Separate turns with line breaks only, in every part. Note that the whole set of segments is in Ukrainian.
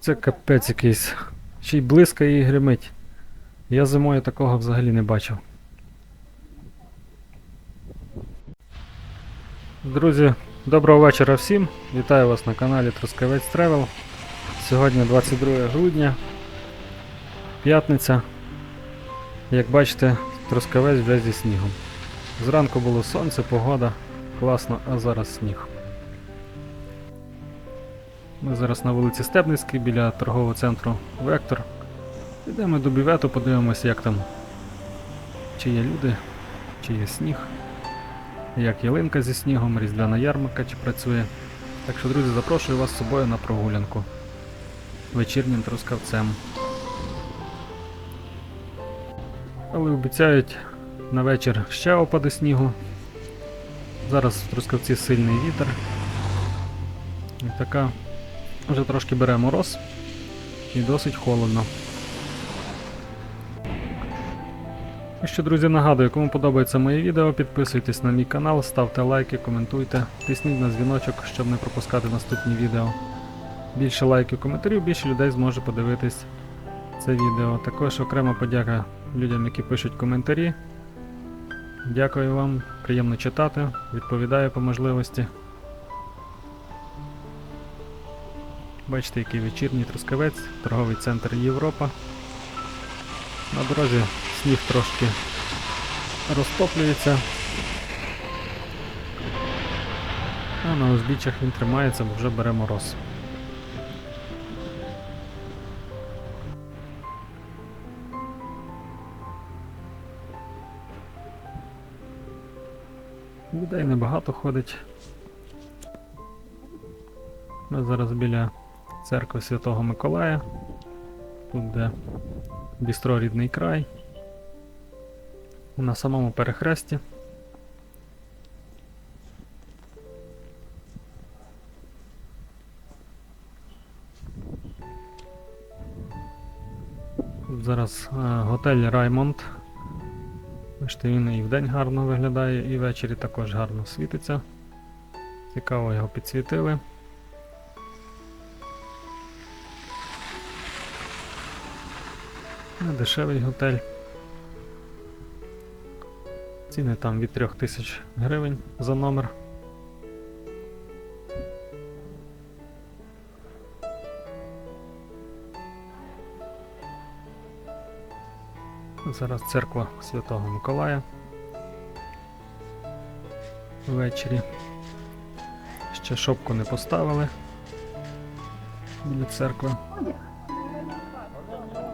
Це капець якийсь. Ще й блискає і гримить. Я зимою такого взагалі не бачив. Друзі, доброго вечора всім. Вітаю вас на каналі Трускавець Тревел. Сьогодні 22 грудня. П'ятниця. Як бачите, Трускавець вже зі снігом. Зранку було сонце, погода, класно, а зараз сніг. Ми зараз на вулиці Стебницькій біля торгового центру Вектор. Йдемо до бівету, подивимося, як там. Чи є люди, чи є сніг, як ялинка зі снігом, різдвяна ярмарка чи працює. Так що, друзі, запрошую вас з собою на прогулянку вечірнім трускавцем. Але обіцяють на вечір ще опади снігу. Зараз в трускавці сильний вітер. І така вже трошки бере мороз і досить холодно. І що, друзі, нагадую, кому подобається моє відео, підписуйтесь на мій канал, ставте лайки, коментуйте, тисніть на дзвіночок, щоб не пропускати наступні відео. Більше лайків, коментарів, більше людей зможе подивитись це відео. Також окрема подяка людям, які пишуть коментарі. Дякую вам, приємно читати, відповідаю по можливості. Бачите, який вечірній трускавець, торговий центр Європа. На дорозі сніг трошки розтоплюється. А на узбіччях він тримається, бо вже бере мороз. Людей небагато ходить. Ми зараз біля церкви Святого Миколая. Тут де бістро рідний край. На самому перехресті. Тут зараз е, готель Раймонд. Бачите, він і вдень гарно виглядає, і ввечері також гарно світиться. Цікаво його підсвітили. Не дешевий готель. Ціни там від 3000 гривень за номер. Зараз церква Святого Миколая. Ввечері. Ще шопку не поставили біля церкви.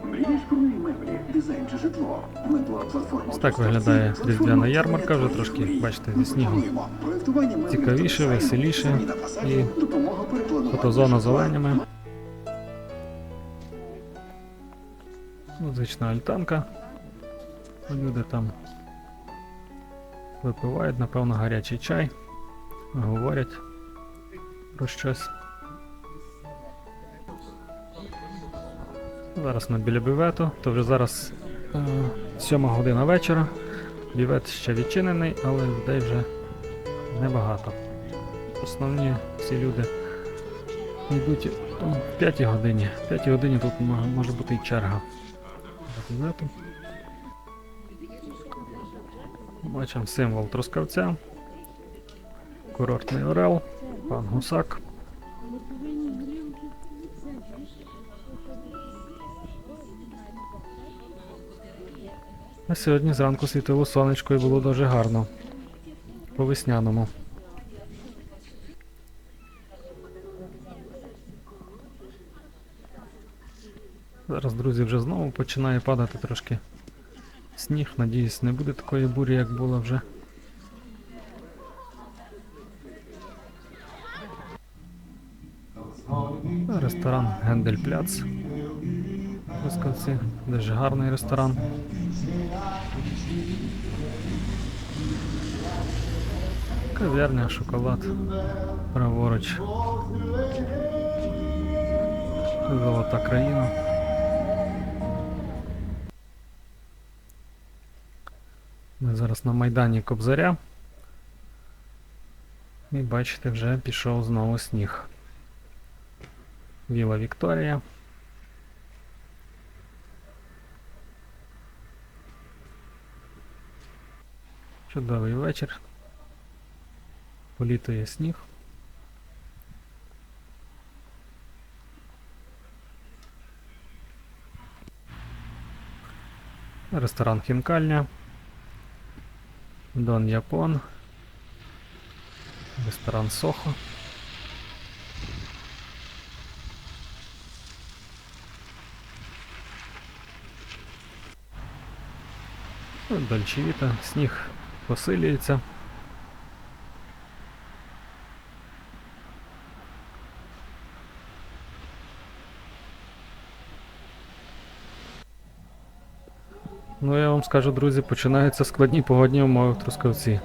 Мрієш про нові меблі, дизайн чи житло? Мебла платформа.
Ось так виглядає різдвяна ярмарка, вже трошки, бачите, зі снігом. Цікавіше, веселіше і фотозона з оленями. Музична альтанка. Люди там випивають, напевно, гарячий чай, говорять про щось. Зараз ми біля бювету, то вже зараз е, 7 година вечора. Бювет ще відчинений, але людей вже небагато. Основні всі люди йдуть о, в 5 годині. В 5 годині тут може бути і черга. Бачимо символ трускавця. Курортний орел, пан Гусак. А сьогодні зранку світило сонечко і було дуже гарно. По весняному. Зараз, друзі, вже знову починає падати трошки сніг. Надіюсь, не буде такої бурі, як було вже. Ресторан Гендель-Пляц. Трускавці. Дуже гарний ресторан. Кав'ярня, шоколад. Праворуч. Золота країна. Ми зараз на Майдані Кобзаря. І бачите, вже пішов знову сніг. Віла Вікторія. Чудовий вечір. Політує сніг. Ресторан Хінкальня. Дон Япон. Ресторан Сохо. Ну, Дольче Віта. Сніг Посилюється. Ну, я вам скажу, друзі, починаються складні погодні умови в Трускавці.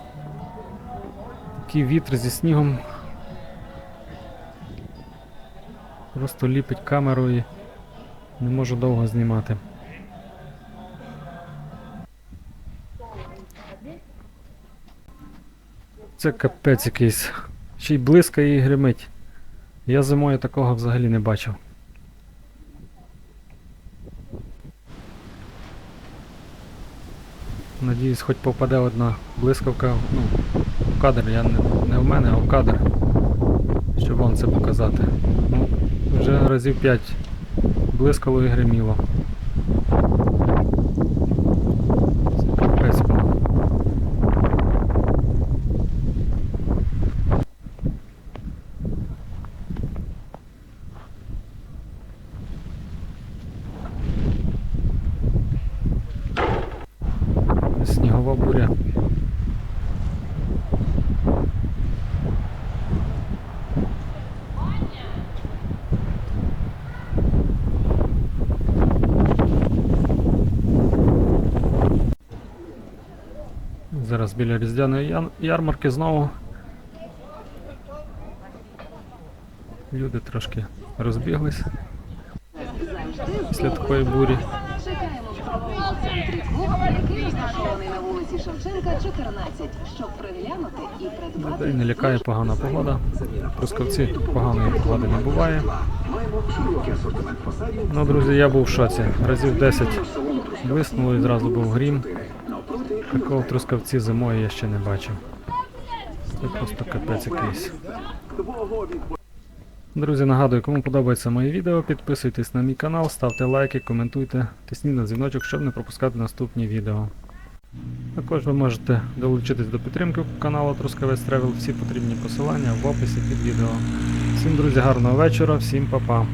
Такий вітер зі снігом. Просто ліпить камеру і не можу довго знімати. Це капець якийсь. Ще й блискає і гримить. Я зимою такого взагалі не бачив. Надіюсь, хоч попаде одна блискавка ну, в кадр. Я не, не в мене, а в кадр. Щоб вам це показати. Ну, вже разів 5 блискало і гриміло. Це Капець було. Снігова буря. Зараз біля різдвяної ярмарки знову. Люди трошки розбіглись після такої бурі.
Шевченка, 14, щоб приглянути і придбати.
Людей не лякає погана погода. В Трускавці поганої погоди не буває. Ну, друзі, я був в шоці. Разів 10 блиснуло і зразу був грім. Такого Трускавці зимою я ще не бачив. Це просто капець якийсь. Друзі, нагадую, кому подобається моє відео, підписуйтесь на мій канал, ставте лайки, коментуйте, тисніть на дзвіночок, щоб не пропускати наступні відео. Також ви можете долучитись до підтримки каналу Трускавець Тревел. Всі потрібні посилання в описі під відео. Всім, друзі, гарного вечора, всім па-па.